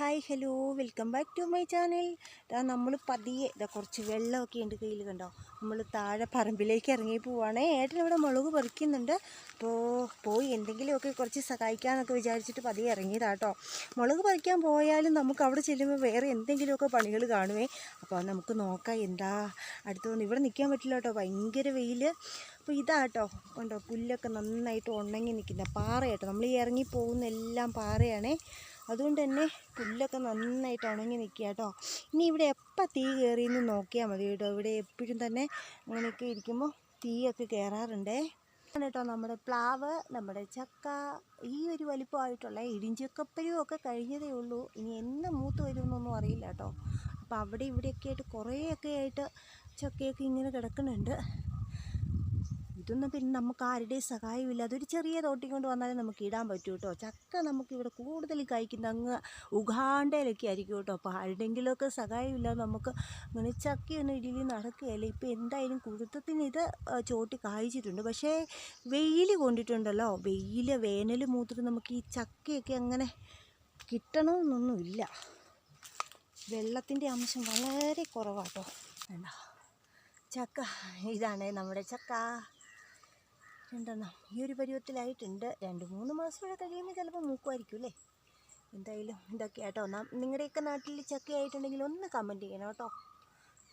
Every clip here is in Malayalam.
Hi hello welcome back to my channel നമ്മൾ പതിയെ ഇതാ കുറച്ച് വെള്ളമൊക്കെ ഉണ്ട് കയ്യിൽ കണ്ടോ? നമ്മൾ താഴെ പറമ്പിലേക്ക് ഇറങ്ങി പോവാണ്. ഏട്ടൻ ഇവിടെ മുളക് പറിക്കുന്നുണ്ട്. അപ്പോൾ പോയി എന്തെങ്കിലുമൊക്കെ കുറച്ച് സഹായിക്കാമെന്നൊക്കെ വിചാരിച്ചിട്ട് പതിയെ ഇറങ്ങിയതാട്ടോ മുളക് പറിക്കാൻ പോയാലും നമുക്ക് അവിടെ ചെല്ലുമ്പോൾ വേറെ എന്തെങ്കിലുമൊക്കെ പണികൾ കാണുമേ അപ്പോൾ നമുക്ക് നോക്കാം. എന്താ? അടുത്തൊന്നും ഇവിടെ നിൽക്കാൻ പറ്റില്ല കേട്ടോ. ഭയങ്കര വെയിൽ അപ്പോൾ ഇതാട്ടോ കണ്ടോ? പുല്ലൊക്കെ നന്നായിട്ട് ഉണങ്ങി നിൽക്കുന്ന പാറയാട്ടോ. നമ്മൾ ഈ ഇറങ്ങി പോകുന്ന എല്ലാം പാറയാണേ. അതുകൊണ്ട് തന്നെ പുല്ലൊക്കെ നന്നായിട്ട് ഉണങ്ങി നിൽക്കുക കേട്ടോ. ഇനി ഇവിടെ എപ്പോൾ തീ കയറിയെന്ന് നോക്കിയാൽ മതി കേട്ടോ. ഇവിടെ എപ്പോഴും തന്നെ അങ്ങനെയൊക്കെ ഇരിക്കുമ്പോൾ തീയൊക്കെ കയറാറുണ്ടേ. കേട്ടോ നമ്മുടെ പ്ലാവ് നമ്മുടെ ചക്ക ഈ ഒരു വലിപ്പമായിട്ടുള്ള ഇടിഞ്ചക്കപ്പരും ഒക്കെ കഴിഞ്ഞതേ ഉള്ളൂ. ഇനി എന്ന് മൂത്ത് വരുമെന്നൊന്നും അറിയില്ല കേട്ടോ. അപ്പോൾ അവിടെ ഇവിടെയൊക്കെ ആയിട്ട് കുറേയൊക്കെ ആയിട്ട് ചക്കയൊക്കെ ഇങ്ങനെ കിടക്കുന്നുണ്ട്. ഇതൊന്നും പിന്നെ നമുക്ക് ആരുടെയും സഹായമില്ല അതൊരു ചെറിയ തോട്ടി കൊണ്ട് വന്നാലേ നമുക്ക് ഇടാൻ പറ്റും കേട്ടോ ചക്ക നമുക്കിവിടെ കൂടുതൽ കഴിക്കുന്ന അങ്ങ് ഉഗാണ്ടയിലൊക്കെ ആയിരിക്കും കേട്ടോ അപ്പോൾ ആരുടെയെങ്കിലുമൊക്കെ സഹായമില്ല. നമുക്ക് അങ്ങനെ ചക്കയൊന്നും ഇടിയിൽ നടക്കുകയല്ല. ഇപ്പോൾ എന്തായാലും കുരുത്തത്തിന് ഇത് ചോട്ടി കായ്ച്ചിട്ടുണ്ട്. പക്ഷേ വെയിൽ കൊണ്ടിട്ടുണ്ടല്ലോ. വെയിൽ വേനൽ മൂത്തിട്ട് നമുക്ക് ഈ ചക്കയൊക്കെ അങ്ങനെ കിട്ടണമെന്നൊന്നുമില്ല. വെള്ളത്തിന്റെ അംശം വളരെ കുറവാട്ടോ വേണ്ട. ചക്ക ഇതാണ് നമ്മുടെ ചക്ക. രണ്ടെണ്ണം ഈ ഒരു പരുവത്തിലായിട്ടുണ്ട്. രണ്ട് മൂന്ന് മാസം കഴിയുമ്പോൾ ചിലപ്പോൾ മൂക്കുമായിരിക്കും അല്ലേ? എന്തായാലും ഇതൊക്കെ കേട്ടോ നിങ്ങളുടെയൊക്കെ നാട്ടിൽ ചക്ക ആയിട്ടുണ്ടെങ്കിൽ ഒന്ന് കമന്റ് ചെയ്യണം കേട്ടോ.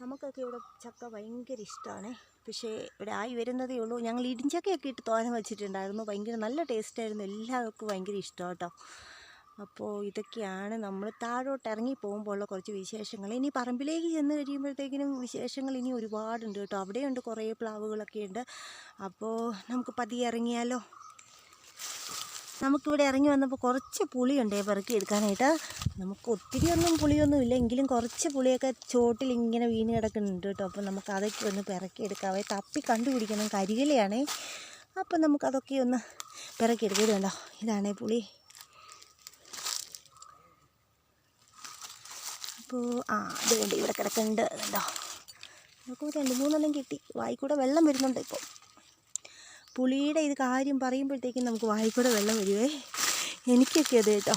നമുക്കൊക്കെ ഇവിടെ ചക്ക ഭയങ്കര ഇഷ്ടമാണ്. പക്ഷേ ഇവിടെ ആയി വരുന്നതേ ഉള്ളൂ. ഞങ്ങൾ ഇടിഞ്ചക്കയൊക്കെ ഇട്ട് തോരൻ വെച്ചിട്ടുണ്ടായിരുന്നു. ഭയങ്കര നല്ല ടേസ്റ്റായിരുന്നു എല്ലാവർക്കും ഭയങ്കര ഇഷ്ടം കേട്ടോ. അപ്പോൾ ഇതൊക്കെയാണ് നമ്മൾ താഴോട്ട് ഇറങ്ങി പോകുമ്പോൾ ഉള്ള കുറച്ച് വിശേഷങ്ങൾ ഇനി പറമ്പിലേക്ക് ചെന്ന് കഴിയുമ്പോഴത്തേക്കിനും വിശേഷങ്ങൾ ഇനി ഒരുപാടുണ്ട് കേട്ടോ. അവിടെയുണ്ട് കുറേ പ്ലാവുകളൊക്കെ ഉണ്ട്. അപ്പോൾ നമുക്ക് പതിയെ ഇറങ്ങിയാലോ? നമുക്കിവിടെ ഇറങ്ങി വന്നപ്പോൾ കുറച്ച് പുളിയുണ്ടേ പെറുക്കി എടുക്കാനായിട്ട്. നമുക്ക് ഒത്തിരി ഒന്നും പുളിയൊന്നും ഇല്ല. എങ്കിലും കുറച്ച് പുളിയൊക്കെ ചോട്ടിൽ ഇങ്ങനെ വീണ് കിടക്കുന്നുണ്ട് കേട്ടോ. അപ്പോൾ നമുക്ക് അതൊക്കെ ഒന്ന് പിറക്കി എടുക്കാവേ തപ്പി കണ്ടുപിടിക്കണം. കരികിലയാണേ അപ്പോൾ നമുക്കതൊക്കെ ഒന്ന് പിറക്കി എടുക്കുക കണ്ടോ? ഇതാണേ പുളി. അപ്പോൾ ആ അതുകൊണ്ട് കണ്ട് ഇവിടെ കിടക്കുന്നുണ്ട്. കണ്ടോ നമുക്ക് രണ്ട് മൂന്നെണ്ണം കിട്ടി. വായിക്കൂടെ വെള്ളം വരുന്നുണ്ട് ഇപ്പോൾ. പുളിയുടെ ഇത് കാര്യം പറയുമ്പോഴത്തേക്കും നമുക്ക് വായിക്കൂടെ വെള്ളം വരുവേ. എനിക്കൊക്കെ അത് കേട്ടോ.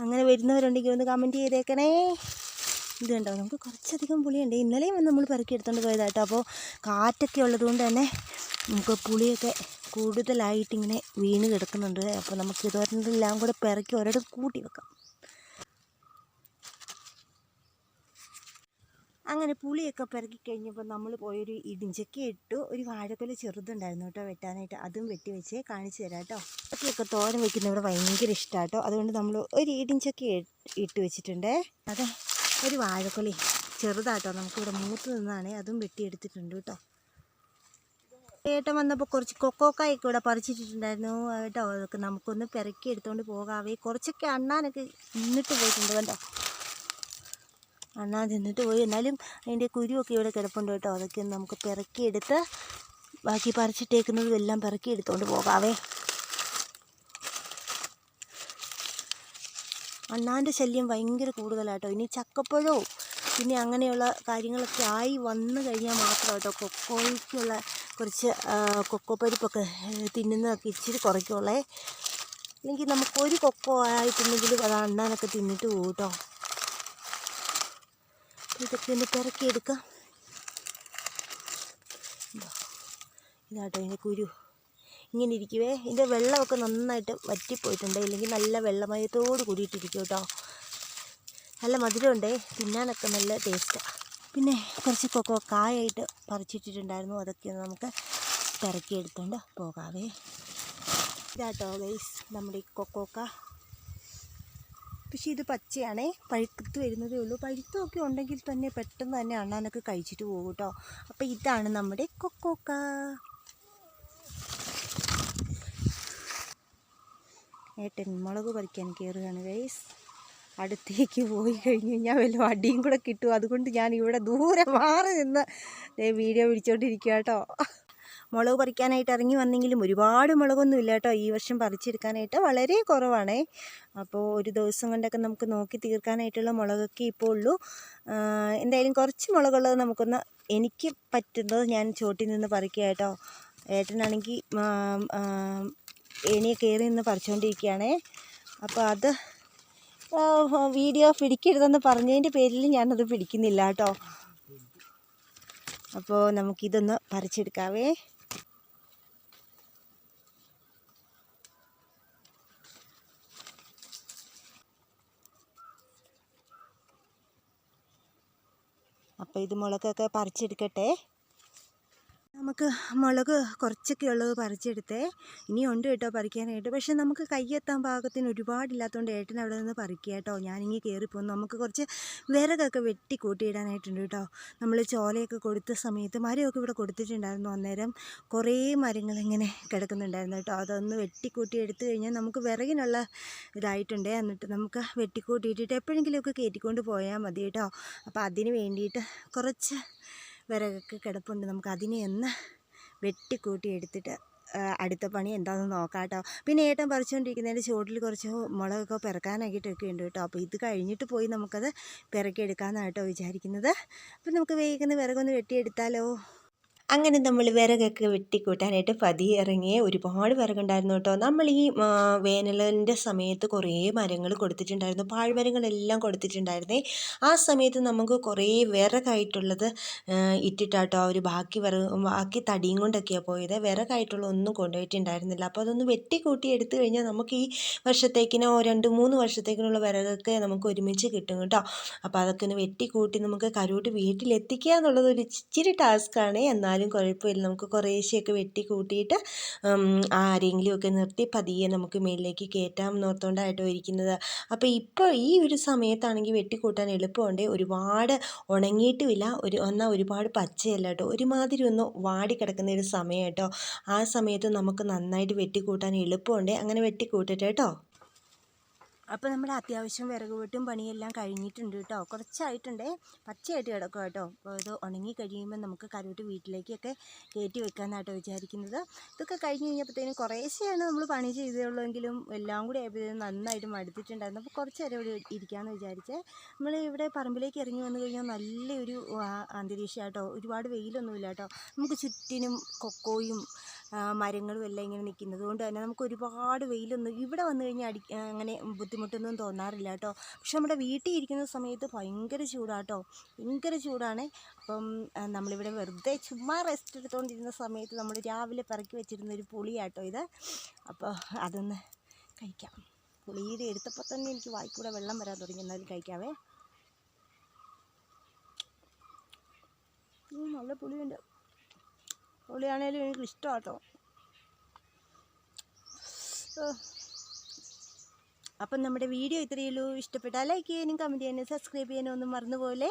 അങ്ങനെ വരുന്നവരുണ്ടെങ്കിൽ ഒന്ന് കമന്റ് ചെയ്തേക്കണേ. ഇത് കണ്ടോ നമുക്ക് കുറച്ചധികം പുളിയുണ്ട്. ഇന്നലെയും വന്ന് നമ്മൾ പെറുക്കി എടുത്തുകൊണ്ട് പോയതാട്ടോ. അപ്പോൾ കാറ്റൊക്കെ ഉള്ളതുകൊണ്ട് തന്നെ നമുക്ക് പുളിയൊക്കെ കൂടുതലായിട്ടിങ്ങനെ വീണ് കിടക്കുന്നുണ്ട്. അപ്പോൾ നമുക്ക് ഇതോരെല്ലാം കൂടെ പെറുക്കി ഒരിടത്ത് കൂട്ടി വെക്കാം. അങ്ങനെ പുളിയൊക്കെ പിറക്കി കഴിഞ്ഞപ്പോൾ നമ്മൾ പോയൊരു ഇടിഞ്ചക്ക ഇട്ടു. ഒരു വാഴക്കൊല ചെറുതുണ്ടായിരുന്നു കേട്ടോ വെട്ടാനായിട്ട്. അതും വെട്ടി വെച്ച് കാണിച്ചു തരാം കേട്ടോ. അതൊക്കെ തോരൻ വെക്കുന്ന ഇവിടെ ഭയങ്കര ഇഷ്ടമാണ് കേട്ടോ അതുകൊണ്ട് നമ്മൾ ഒരു ഇടിഞ്ചക്ക ഇട്ട് വെച്ചിട്ടുണ്ടേ. അതെ ഒരു വാഴക്കൊല ചെറുതാട്ടോ. നമുക്കിവിടെ മൂത്ത് നിന്നാണ് അതും വെട്ടിയെടുത്തിട്ടുണ്ട് കേട്ടോ. ഏട്ടൻ വന്നപ്പോൾ കുറച്ച് കൊക്കോക്കായൊക്കെ ഇവിടെ പറിച്ചിട്ടുണ്ടായിരുന്നു കേട്ടോ അതൊക്കെ നമുക്കൊന്ന് പിറക്കി എടുത്തുകൊണ്ട് പോകാവേ. കുറച്ചൊക്കെ അണ്ണാനൊക്കെ നിന്നിട്ട് പോയിട്ടുണ്ട് കണ്ടോ. അണ്ണാൻ തിന്നിട്ട് പോയി. എന്നാലും അതിന്റെ കുരുവൊക്കെ ഇവിടെ കിടപ്പുണ്ട് കേട്ടോ. അതൊക്കെ നമുക്ക് പിറക്കിയെടുത്ത് ബാക്കി പറിച്ചിട്ടേക്കുന്നതും എല്ലാം പിറക്കി എടുത്തുകൊണ്ട് പോകാവേ. അണ്ണാന്റെ ശല്യം ഭയങ്കര കൂടുതലാട്ടോ ഇനി ചക്കപ്പഴവും പിന്നെ അങ്ങനെയുള്ള കാര്യങ്ങളൊക്കെ ആയി വന്നു കഴിഞ്ഞാൽ മാത്രം കേട്ടോ കൊക്കോയ്ക്കുള്ള കുറച്ച് കൊക്കോ പരിപ്പൊക്കെ തിന്നുന്നതൊക്കെ ഇച്ചിരി കുറയ്ക്കുള്ളേ. അല്ലെങ്കിൽ നമുക്കൊരു കൊക്കോ ആയിട്ടുണ്ടെങ്കിലും അത് അണ്ണാനൊക്കെ തിന്നിട്ട് പോകും കേട്ടോ. ഇതൊക്കെ ഒന്ന് പെറക്കിയെടുക്കാം. ഇതാ. ഇതാട്ടോ ഇതിന്റെ കുരു. ഇങ്ങനെ ഇരിക്കുവേ. ഇതിന്റെ വെള്ളമൊക്കെ നന്നായിട്ട് വറ്റിപ്പോയിട്ടുണ്ട്. ഇല്ലെങ്കിൽ നല്ല വെള്ളമയത്തോട് കൂടിയിട്ടിരിക്കും കേട്ടോ. നല്ല മധുരമുണ്ടേ. തിന്നാനൊക്കെ നല്ല ടേസ്റ്റാണ് പിന്നെ കുറച്ച് കൊക്കോ കായായിട്ട് പറിച്ചിട്ടിട്ടുണ്ടായിരുന്നു. അതൊക്കെ നമുക്ക് പിറക്കിയെടുത്തുകൊണ്ട് പോകാവേ. ഇതാട്ടോ ഗൈസ് നമ്മുടെ ഈ കൊക്കോക്ക പക്ഷേ ഇത് പച്ചയാണേ. പഴുത്ത് വരുന്നതേ ഉള്ളൂ. പഴുത്തമൊക്കെ ഉണ്ടെങ്കിൽ തന്നെ പെട്ടെന്ന് തന്നെ അണ്ണാനൊക്കെ കഴിച്ചിട്ട് പോകും കേട്ടോ. അപ്പോൾ ഇതാണ് നമ്മുടെ കൊക്കോക്ക. ഏട്ടൻ മുളക് പറിക്കാൻ കയറുകയാണ് ഗൈസ്. അടുത്തേക്ക് പോയി കഴിഞ്ഞ് കഴിഞ്ഞാൽ വല്ല അടിയും കൂടെ കിട്ടും. അതുകൊണ്ട് ഞാൻ ഇവിടെ ദൂരെ മാറി നിന്ന് വീഡിയോ പിടിച്ചോണ്ടിരിക്കുക കേട്ടോ. മുളക് പറിക്കാനായിട്ട് ഇറങ്ങി വന്നെങ്കിലും ഒരുപാട് മുളകൊന്നും ഇല്ല കേട്ടോ. ഈ വർഷം പറിച്ചെടുക്കാനായിട്ട് വളരെ കുറവാണേ. അപ്പോൾ ഒരു ദിവസം കൊണ്ടൊക്കെ നമുക്ക് നോക്കി തീർക്കാനായിട്ടുള്ള മുളകൊക്കെ ഇപ്പോൾ ഉള്ളൂ. എന്തായാലും കുറച്ച് മുളകുള്ളത് നമുക്കൊന്ന് എനിക്ക് പറ്റുന്നത് ഞാൻ ചോട്ടിൽ നിന്ന് പറിക്കുക കേട്ടോ. ഏട്ടനാണെങ്കിൽ ഏണിയെ കയറി നിന്ന് പറിച്ചുകൊണ്ടിരിക്കുകയാണേ അപ്പോൾ അത് വീഡിയോ പിടിക്കരുതെന്ന് പറഞ്ഞതിന്റെ പേരിൽ ഞാനത് പിടിക്കുന്നില്ല കേട്ടോ. അപ്പോൾ നമുക്കിതൊന്ന് പറിച്ചെടുക്കാവേ. അപ്പോൾ ഇത് മുളകൊക്കെ പറിച്ചെടുക്കട്ടെ. നമുക്ക് മുളക് കുറച്ചൊക്കെ ഉള്ളത് പറിച്ചെടുത്തേ ഇനിയുണ്ട് കേട്ടോ പറിക്കാനായിട്ട്. പക്ഷെ നമുക്ക് കയ്യെത്താൻ പാകത്തിന് ഒരുപാടില്ലാത്തതുകൊണ്ട് ഏട്ടൻ അവിടെ നിന്ന് പറിക്കുക കേട്ടോ. ഞാനിങ്ങനെ കയറിപ്പോന്നു നമുക്ക് കുറച്ച് വിറകൊക്കെ വെട്ടി കൂട്ടിയിടാനായിട്ടുണ്ട് കേട്ടോ. നമ്മൾ ചോലയൊക്കെ കൊടുത്ത സമയത്ത് മരമൊക്കെ ഇവിടെ കൊടുത്തിട്ടുണ്ടായിരുന്നു അന്നേരം കുറേ മരങ്ങളിങ്ങനെ കിടക്കുന്നുണ്ടായിരുന്നു കേട്ടോ. അതൊന്ന് വെട്ടിക്കൂട്ടി എടുത്തു കഴിഞ്ഞാൽ നമുക്ക് വിറകിനുള്ള ഇതായിട്ടുണ്ട്. എന്നിട്ട് നമുക്ക് വെട്ടിക്കൂട്ടിയിട്ടിട്ട് എപ്പോഴെങ്കിലുമൊക്കെ കയറ്റിക്കൊണ്ട് പോയാൽ മതി കേട്ടോ. അപ്പോൾ അതിന് വേണ്ടിയിട്ട് കുറച്ച് വിറകൊക്കെ കിടപ്പുണ്ട്. നമുക്ക് അതിനെ ഒന്ന് വെട്ടിക്കൂട്ടി എടുത്തിട്ട് അടുത്ത പണി എന്താണെന്ന് നോക്കാം കേട്ടോ. പിന്നെ ഏട്ടൻ പറിച്ചുകൊണ്ടിരിക്കുന്നതിന്റെ ചുവട്ടിൽ കുറച്ച് മുളകൊക്കെ പിറക്കാനായിട്ടൊക്കെ ഉണ്ട് കേട്ടോ. അപ്പോൾ ഇത് കഴിഞ്ഞിട്ട് പോയി നമുക്കത് പിറക്കിയെടുക്കാമെന്നാണ് കേട്ടോ വിചാരിക്കുന്നത്. അപ്പോൾ നമുക്ക് വേഗം വിറകൊന്ന് വെട്ടിയെടുത്താലോ? അങ്ങനെ നമ്മൾ വിറകൊക്കെ വെട്ടിക്കൂട്ടാനായിട്ട് പതിയെ ഇറങ്ങിയ ഒരുപാട് വിറകുണ്ടായിരുന്നു കേട്ടോ. നമ്മൾ ഈ വേനലിന്റെ സമയത്ത് കുറേ മരങ്ങൾ കൊടുത്തിട്ടുണ്ടായിരുന്നു. പാഴ്മരങ്ങളെല്ലാം കൊടുത്തിട്ടുണ്ടായിരുന്നേ. ആ സമയത്ത് നമുക്ക് കുറേ വിറകായിട്ടുള്ളത് ഇട്ടിട്ടാട്ടോ അവർ ബാക്കി വിറക് ബാക്കി തടിയും കൊണ്ടൊക്കെയാണ് പോയത്. വിറകായിട്ടുള്ള ഒന്നും കൊണ്ടുപോയിട്ടുണ്ടായിരുന്നില്ല. അപ്പോൾ അതൊന്ന് വെട്ടിക്കൂട്ടി എടുത്തു കഴിഞ്ഞാൽ നമുക്ക് ഈ വർഷത്തേക്കിനോ രണ്ട് മൂന്ന് വർഷത്തേക്കിനുള്ള വിറകൊക്കെ നമുക്ക് ഒരുമിച്ച് കിട്ടും കേട്ടോ. അപ്പോൾ അതൊക്കെ ഒന്ന് വെട്ടിക്കൂട്ടി നമുക്ക് കരോട്ട് വീട്ടിലെത്തിക്കുക എന്നുള്ളത് ഒരു ഇച്ചിരി ടാസ്ക്കാണ്. എന്നാലും കുഴപ്പമില്ല. നമുക്ക് കുറേശ്ശെയൊക്കെ വെട്ടി കൂട്ടിയിട്ട് ആരെങ്കിലുമൊക്കെ നിർത്തി പതിയെ നമുക്ക് മേലിലേക്ക് കയറ്റാം എന്നോർത്തുകൊണ്ടായിട്ടോ ഇരിക്കുന്നത്. അപ്പോൾ ഇപ്പോൾ ഈ ഒരു സമയത്താണെങ്കിൽ വെട്ടിക്കൂട്ടാൻ എളുപ്പമുണ്ട്. ഒരുപാട് ഉണങ്ങിയിട്ടുമില്ല. ഒരു എന്നാൽ ഒരുപാട് പച്ചയല്ല കേട്ടോ. ഒരുമാതിരി ഒന്ന് വാടിക്കിടക്കുന്ന ഒരു സമയം കേട്ടോ. ആ സമയത്ത് നമുക്ക് നന്നായിട്ട് വെട്ടിക്കൂട്ടാൻ എളുപ്പമുണ്ട്. അങ്ങനെ വെട്ടിക്കൂട്ടട്ടെ കേട്ടോ. അപ്പോൾ നമ്മുടെ അത്യാവശ്യം വിറക് വെട്ടും പണിയെല്ലാം കഴിഞ്ഞിട്ടുണ്ട് കേട്ടോ. കുറച്ചായിട്ടുണ്ടേ. പച്ചയായിട്ട് കിടക്കും കേട്ടോ. ഇത് ഉണങ്ങി കഴിയുമ്പോൾ നമുക്ക് കരോട്ട് വീട്ടിലേക്കൊക്കെ കയറ്റി വെക്കാമെന്നാട്ടോ വിചാരിക്കുന്നത്. ഇതൊക്കെ കഴിഞ്ഞ് കഴിഞ്ഞപ്പോഴത്തേനും കുറേശ്ശെയാണ് നമ്മൾ പണി ചെയ്തുള്ളെങ്കിലും എല്ലാം കൂടി ആയപ്പോഴത്തേനും നന്നായിട്ട് മടുത്തിട്ടുണ്ടായിരുന്നു. അപ്പോൾ കുറച്ച് നേരം ഇവിടെ ഇരിക്കാമെന്ന് വിചാരിച്ചേ. നമ്മൾ ഇവിടെ പറമ്പിലേക്ക് ഇറങ്ങി വന്നു കഴിഞ്ഞാൽ നല്ലൊരു അന്തരീക്ഷം ഒരുപാട് വെയിലൊന്നുമില്ല കേട്ടോ. നമുക്ക് ചുറ്റിനും കൊക്കോയും മരങ്ങളും എല്ലാം ഇങ്ങനെ നിൽക്കുന്നത് കൊണ്ട് തന്നെ നമുക്ക് ഒരുപാട് വെയിലൊന്നും ഇവിടെ വന്നു കഴിഞ്ഞാൽ അടി അങ്ങനെ ബുദ്ധിമുട്ടൊന്നും തോന്നാറില്ല കേട്ടോ. പക്ഷെ നമ്മുടെ വീട്ടിൽ ഇരിക്കുന്ന സമയത്ത് ഭയങ്കര ചൂടാട്ടോ. ഭയങ്കര ചൂടാണ്. അപ്പം നമ്മളിവിടെ വെറുതെ ചുമ്മാ റെസ്റ്റ് എടുത്തുകൊണ്ടിരുന്ന സമയത്ത് നമ്മൾ രാവിലെ പിറക്കി വെച്ചിരുന്ന ഒരു പുളിയാട്ടോ ഇത്. അപ്പോൾ അതൊന്ന് കഴിക്കാം. പുളിയുടെ എടുത്തപ്പോൾ തന്നെ എനിക്ക് വായിക്കൂടെ വെള്ളം വരാൻ തുടങ്ങി. എന്നാലും കഴിക്കാവേ. നല്ല പുളിയുണ്ട്. പുളിയാണേലും എനിക്ക് ഇഷ്ടമാണ് കേട്ടോ അപ്പം നമ്മുടെ വീഡിയോ ഇത്രയേ ഉള്ളൂ. ഇഷ്ടപ്പെട്ടാൽ ലൈക്ക് ചെയ്യാനും കമന്റ് ചെയ്യാനും സബ്സ്ക്രൈബ് ചെയ്യാനും ഒന്നും മറന്നുപോലെ